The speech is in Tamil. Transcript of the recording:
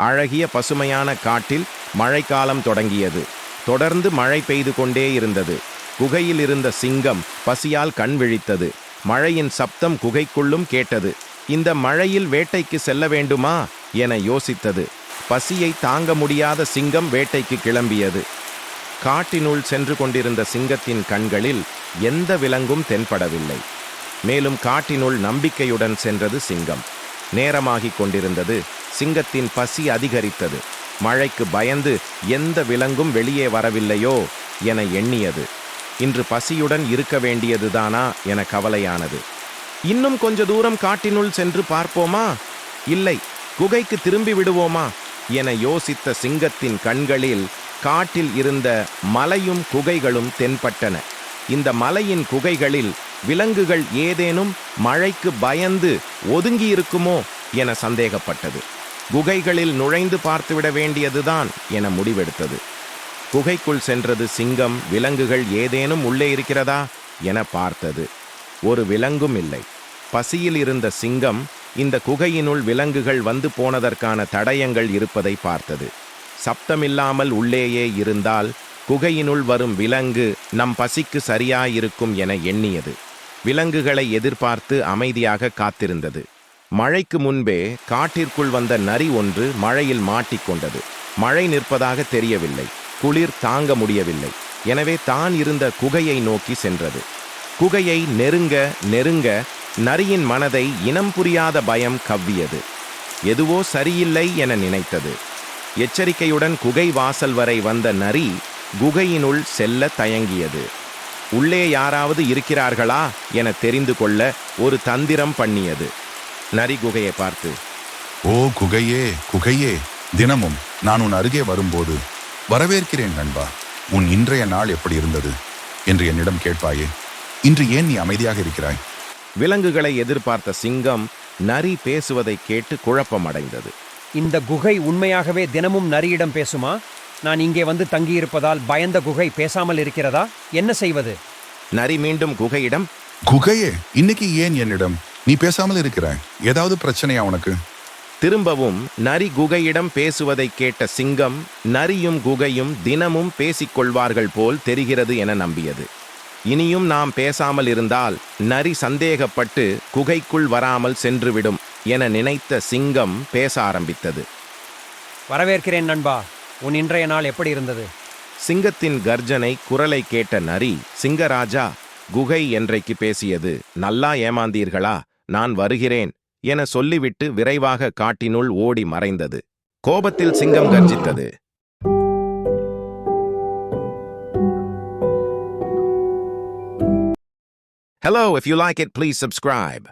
அழகிய பசுமையான காட்டில் மழைக்காலம் தொடங்கியது. தொடர்ந்து மழை பெய்து கொண்டே இருந்தது. குகையில் இருந்த சிங்கம் பசியால் கண் விழித்தது. மழையின் சப்தம் குகைக்குள்ளும் கேட்டது. இந்த மழையில் வேட்டைக்கு செல்ல வேண்டுமா? என யோசித்தது. பசியை தாங்க முடியாத சிங்கம் வேட்டைக்கு கிளம்பியது. காட்டினுள் சென்று கொண்டிருந்த சிங்கத்தின் கண்களில் எந்த விலங்கும் தென்படவில்லை. மேலும் காட்டினுள் நம்பிக்கையுடன் சென்றது சிங்கம். நேரமாகிக் கொண்டிருந்தது. சிங்கத்தின் பசி அதிகரித்தது. மழைக்கு பயந்து எந்த விலங்கும் வெளியே வரவில்லையோ என எண்ணியது. இன்று பசியுடன் இருக்க வேண்டியதுதானா என கவலையானது. இன்னும் கொஞ்ச தூரம் காட்டினுள் சென்று பார்ப்போமா? இல்லை குகைக்கு திரும்பி விடுவோமா? என யோசித்த சிங்கத்தின் கண்களில் காட்டில் இருந்த மலையும் குகைகளும் தென்பட்டன. இந்த மலையின் குகைகளில் விலங்குகள் ஏதேனும் மழைக்கு பயந்து ஒதுங்கி இருக்குமோ என சந்தேகப்பட்டது. குகைகளில் நுழைந்து பார்த்துவிட வேண்டியதுதான் என முடிவெடுத்தது. குகைக்குள் சென்றது சிங்கம் விலங்குகள் ஏதேனும் உள்ளே இருக்கிறதா என பார்த்தது. ஒரு விலங்கும் இல்லை. பசியில் இருந்த சிங்கம் இந்த குகையினுள் விலங்குகள் வந்து போனதற்கான தடயங்கள் இருப்பதை பார்த்தது. சப்தமில்லாமல் உள்ளேயே இருந்தால் குகையினுள் வரும் விலங்கு நம் பசிக்கு சரியாயிருக்கும் என எண்ணியது. விலங்குகளை எதிர்பார்த்து அமைதியாக காத்திருந்தது. மழைக்கு முன்பே காட்டிற்குள் வந்த நரி ஒன்று மழையில் மாட்டிக்கொண்டது. மழை நிற்பதாக தெரியவில்லை. குளிர் தாங்க முடியவில்லை. எனவே தான் இருந்த குகையை நோக்கி சென்றது. குகையை நெருங்க நெருங்க நரியின் மனதை இனம் புரியாத பயம் கவ்வியது. எதுவோ சரியில்லை என நினைத்தது. எச்சரிக்கையுடன் குகை வாசல் வரை வந்த நரி குகையினுள் செல்ல தயங்கியது. உள்ளே யாராவது இருக்கிறார்களா என தெரிந்து கொள்ள ஒரு தந்திரம் பண்ணியது. நரி குகையை பார்த்து ஓ குகையே குகையே தினமும் நான் உன் அருகே வரும்போது வரவேற்கிறேன் நண்பா. உன் இன்றைய நாள் எப்படி இருந்தது? என்று என்னிடம் கேட்பாயே. இன்று ஏன் நீ அமைதியாக இருக்கிறாய்? விலங்குகளை எதிர்பார்த்த சிங்கம் நரி பேசுவதை கேட்டு குழப்பமடைந்தது. இந்த குகை உண்மையாகவே தினமும் நரியிடம் பேசுமா? நான் இங்கே வந்து தங்கியிருப்பதால் பயந்த குகை பேசாமல் இருக்கிறதா? என்ன செய்வது? நரி மீண்டும் குகையிடம் குகையே இன்னைக்கு ஏன் என்னிடம் நீ பேசாமல் இருக்கிறாய். ஏதாவது பிரச்சனையா உனக்கு? திரும்பவும் நரி குகையிடம் பேசுவதை கேட்ட சிங்கம் நரியும் குகையும் தினமும் பேசிக்கொள்வார்கள் போல் தெரிகிறது என நம்பியது. இனியும் நாம் பேசாமல் இருந்தால் நரி சந்தேகப்பட்டு குகைக்குள் வராமல் சென்றுவிடும் என நினைத்த சிங்கம் பேச ஆரம்பித்தது. வரவேற்கிறேன் நண்பா உன் இன்றைய நாள் எப்படி இருந்தது? சிங்கத்தின் கர்ஜனை குரலை கேட்ட நரி சிங்கராஜா குகை என்றைக்கு பேசியது? நல்லா ஏமாந்தீர்களா? நான் வருகிறேன் என சொல்லிவிட்டு விரைவாக காட்டினுள் ஓடி மறைந்தது கோபத்தில் சிங்கம் கர்ஜித்தது Hello, if you like it, please subscribe.